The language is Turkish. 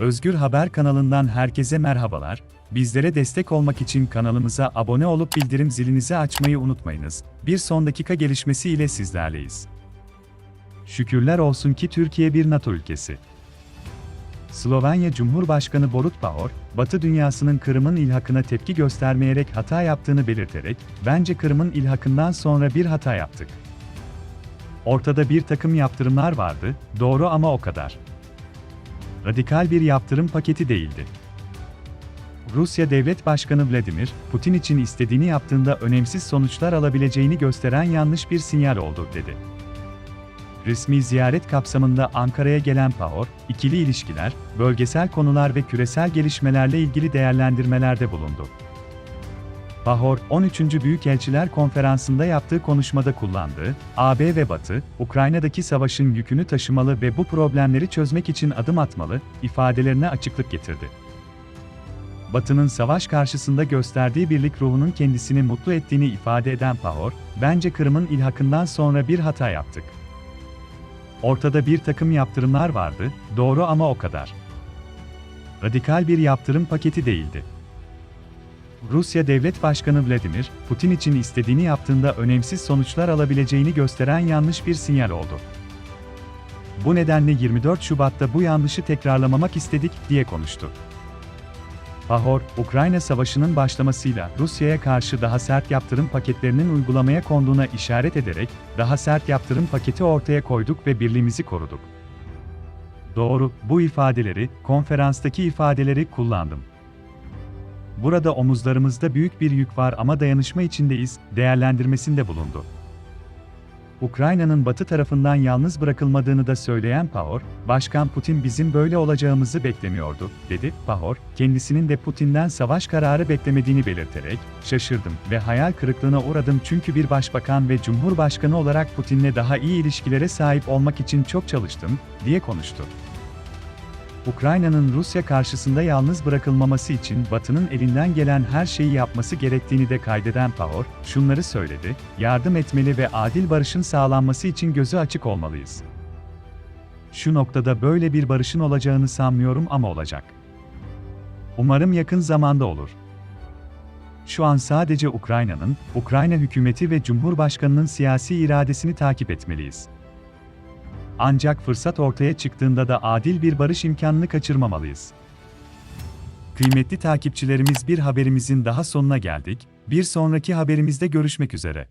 Özgür Haber kanalından herkese merhabalar. Bizlere destek olmak için kanalımıza abone olup bildirim zilinizi açmayı unutmayınız. Bir son dakika gelişmesi ile sizlerleyiz. Şükürler olsun ki Türkiye bir NATO ülkesi. Slovenya Cumhurbaşkanı Borut Pahor, Batı dünyasının Kırım'ın ilhakına tepki göstermeyerek hata yaptığını belirterek, bence Kırım'ın ilhakından sonra bir hata yaptık. Ortada bir takım yaptırımlar vardı, doğru ama o kadar. Radikal bir yaptırım paketi değildi. Rusya Devlet Başkanı Vladimir, Putin için istediğini yaptığında önemsiz sonuçlar alabileceğini gösteren yanlış bir sinyal oldu, dedi. Resmi ziyaret kapsamında Ankara'ya gelen Pahor, ikili ilişkiler, bölgesel konular ve küresel gelişmelerle ilgili değerlendirmelerde bulundu. Pahor, 13. Büyükelçiler Konferansı'nda yaptığı konuşmada kullandığı, AB ve Batı, Ukrayna'daki savaşın yükünü taşımalı ve bu problemleri çözmek için adım atmalı, ifadelerine açıklık getirdi. Batı'nın savaş karşısında gösterdiği birlik ruhunun kendisini mutlu ettiğini ifade eden Pahor, bence Kırım'ın ilhakından sonra bir hata yaptık. Ortada bir takım yaptırımlar vardı, doğru ama o kadar. Radikal bir yaptırım paketi değildi. Rusya Devlet Başkanı Vladimir, Putin için istediğini yaptığında önemsiz sonuçlar alabileceğini gösteren yanlış bir sinyal oldu. Bu nedenle 24 Şubat'ta bu yanlışı tekrarlamamak istedik, diye konuştu. Pahor, Ukrayna Savaşı'nın başlamasıyla Rusya'ya karşı daha sert yaptırım paketlerinin uygulamaya konduğuna işaret ederek, daha sert yaptırım paketi ortaya koyduk ve birliğimizi koruduk. Doğru, bu ifadeleri, konferanstaki ifadeleri kullandım. Burada omuzlarımızda büyük bir yük var ama dayanışma içindeyiz, değerlendirmesinde bulundu. Ukrayna'nın batı tarafından yalnız bırakılmadığını da söyleyen Pahor, Başkan Putin bizim böyle olacağımızı beklemiyordu, dedi. Pahor, kendisinin de Putin'den savaş kararı beklemediğini belirterek, şaşırdım ve hayal kırıklığına uğradım çünkü bir başbakan ve cumhurbaşkanı olarak Putin'le daha iyi ilişkilere sahip olmak için çok çalıştım, diye konuştu. Ukrayna'nın Rusya karşısında yalnız bırakılmaması için Batı'nın elinden gelen her şeyi yapması gerektiğini de kaydeden Pahor, şunları söyledi, yardım etmeli ve adil barışın sağlanması için gözü açık olmalıyız. Şu noktada böyle bir barışın olacağını sanmıyorum ama olacak. Umarım yakın zamanda olur. Şu an sadece Ukrayna'nın, Ukrayna hükümeti ve Cumhurbaşkanı'nın siyasi iradesini takip etmeliyiz. Ancak fırsat ortaya çıktığında da adil bir barış imkanını kaçırmamalıyız. Kıymetli takipçilerimiz bir haberimizin daha sonuna geldik. Bir sonraki haberimizde görüşmek üzere.